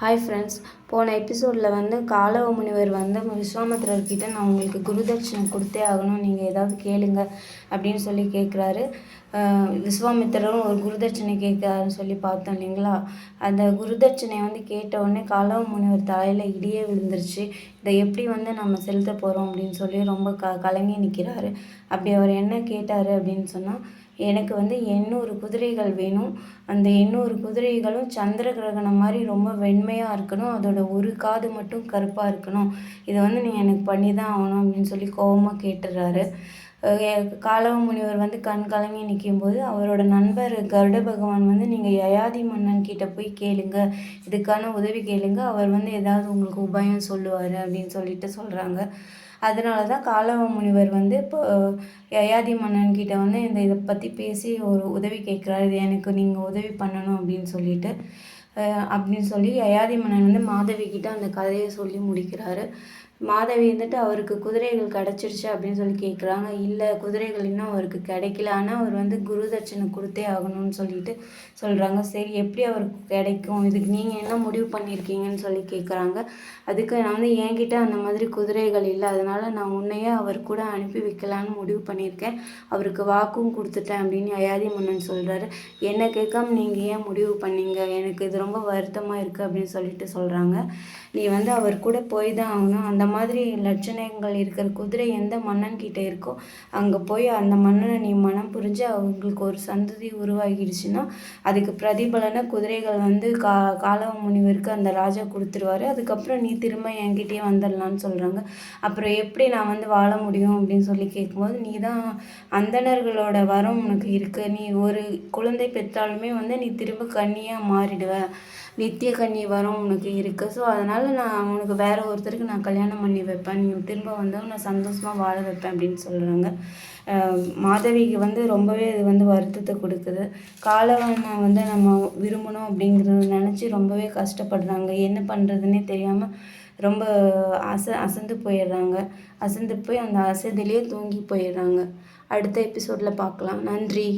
Hi friends போன எபிசோடில் வந்து காலவ முனிவர் வந்து விஸ்வாமித்திரர்கிட்ட நான் உங்களுக்கு குருதட்சிணை கொடுத்தே ஆகணும் நீங்கள் ஏதாவது கேளுங்க அப்படின்னு சொல்லி கேட்குறாரு விஸ்வாமித்திரரும் ஒரு குருதட்சிணை கேட்குறாருன்னு சொல்லி பார்த்தோம் இல்லைங்களா? அந்த குருதட்சிணை வந்து கேட்ட உடனே காலவ முனிவர் தலையில் இடியே விழுந்துருச்சு. இதை எப்படி வந்து நம்ம செலுத்த போகிறோம் அப்படின்னு சொல்லி ரொம்ப க கலங்கி நிற்கிறாரு அப்படி அவர் என்ன கேட்டார் அப்படின்னு சொன்னால் எனக்கு வந்து எண்ணூறு குதிரைகள் வேணும். அந்த எண்ணூறு குதிரைகளும் சந்திர கிரகணம் மாதிரி ரொம்ப வெண்மையாக இருக்கணும். அதோட ஒரு காது மட்டும் கருப்பாக இருக்கணும். இதை வந்து நீ எனக்கு பண்ணி தான் ஆகணும் அப்படின்னு சொல்லி கோபமாக கேட்டுடுறாரு காலவ முனிவர் வந்து கண் கலங்கி நிற்கும்போது அவரோட நண்பர் கருட பகவான் வந்து நீங்கள் யயாதி மன்னன் கிட்ட போய் கேளுங்க. இதுக்கான உதவி கேளுங்க. அவர் வந்து ஏதாவது உங்களுக்கு உபாயம் சொல்லுவார் அப்படின்னு சொல்லிட்டு சொல்கிறாங்க அதனால தான் காலவ முனிவர் வந்து இப்போ யயாதி மன்னன் கிட்ட வந்து இந்த இதை பற்றி பேசி ஒரு உதவி கேட்குறாரு. இது எனக்கு நீங்கள் உதவி பண்ணணும் அப்படின்னு சொல்லிட்டு அப்படின்னு சொல்லி யயாதி மன்னன் வந்து மாதவி கிட்ட அந்த கதையை சொல்லி முடிக்கிறாரு. மாதவி வந்துட்டு அவருக்கு குதிரைகள் கிடச்சிருச்சு அப்படின்னு சொல்லி கேட்குறாங்க இல்லை குதிரைகள் இன்னும் அவருக்கு கிடைக்கல. ஆனால் அவர் வந்து குரு தட்சணை கொடுத்தே ஆகணும்னு சொல்லிட்டு சொல்கிறாங்க சரி எப்படி அவருக்கு கிடைக்கும்? இதுக்கு நீங்கள் என்ன முடிவு பண்ணியிருக்கீங்கன்னு சொல்லி கேட்குறாங்க அதுக்கு நான் வந்து என்கிட்ட அந்த மாதிரி குதிரைகள் இல்லை. அதனால் நான் உன்னையே அவர் கூட அனுப்பி வைக்கலான்னு முடிவு பண்ணியிருக்கேன் அவருக்கு வாக்கும் கொடுத்துட்டேன் அப்படின்னு அயாதி மன்னன் சொல்கிறாரு என்ன கேட்காம நீங்கள் ஏன் முடிவு பண்ணீங்க? எனக்கு இது ரொம்ப வருத்தமாக இருக்குது அப்படின்னு சொல்லிட்டு சொல்கிறாங்க நீ வந்து அவர் கூட போய் தான் ஆகணும். அந்த மாதிரி லட்சணங்கள் இருக்கிற குதிரை எந்த மன்னன்கிட்ட இருக்கோ அங்கே போய் அந்த மன்னனை நீ மனம் புரிஞ்சு அவங்களுக்கு ஒரு சந்ததி உருவாகிடுச்சுன்னா அதுக்கு பிரதிபலன குதிரைகள் வந்து கா காலவ முனிவருக்கு அந்த ராஜா கொடுத்துருவாரு. அதுக்கப்புறம் நீ திரும்ப என்கிட்டயே வந்துடலான்னு சொல்கிறாங்க அப்புறம் எப்படி நான் வந்து வாழ முடியும் அப்படின்னு சொல்லி கேட்கும்போது நீ தான் அந்தணர்களோட வரம் உனக்கு இருக்குது நீ ஒரு குழந்தை பெற்றாலுமே வந்து நீ திரும்ப கன்னியாக மாறிடுவ. நித்திய கன்னி வரம் உனக்கு இருக்குது ஸோ அதனால் நான் உனக்கு வேறு ஒருத்தருக்கு நான் கல்யாணம் பண்ணி வைப்பேன். நீ திரும்ப வந்து நான் சந்தோஷமாக வாழ வைப்பேன் அப்படின்னு சொல்கிறாங்க மாதவிக்கு வந்து ரொம்பவே இது வந்து வருத்தத்தை கொடுக்குது. காலவனை வந்து நம்ம விரும்பணும் அப்படிங்கிறத நினச்சி ரொம்பவே கஷ்டப்படுறாங்க. என்ன பண்ணுறதுன்னே தெரியாமல் ரொம்ப அச அசந்து போயிடுறாங்க. அசந்து போய் அந்த அசதிலேயே தூங்கி போயிடுறாங்க. அடுத்த எபிசோடில் பார்க்கலாம். நன்றி.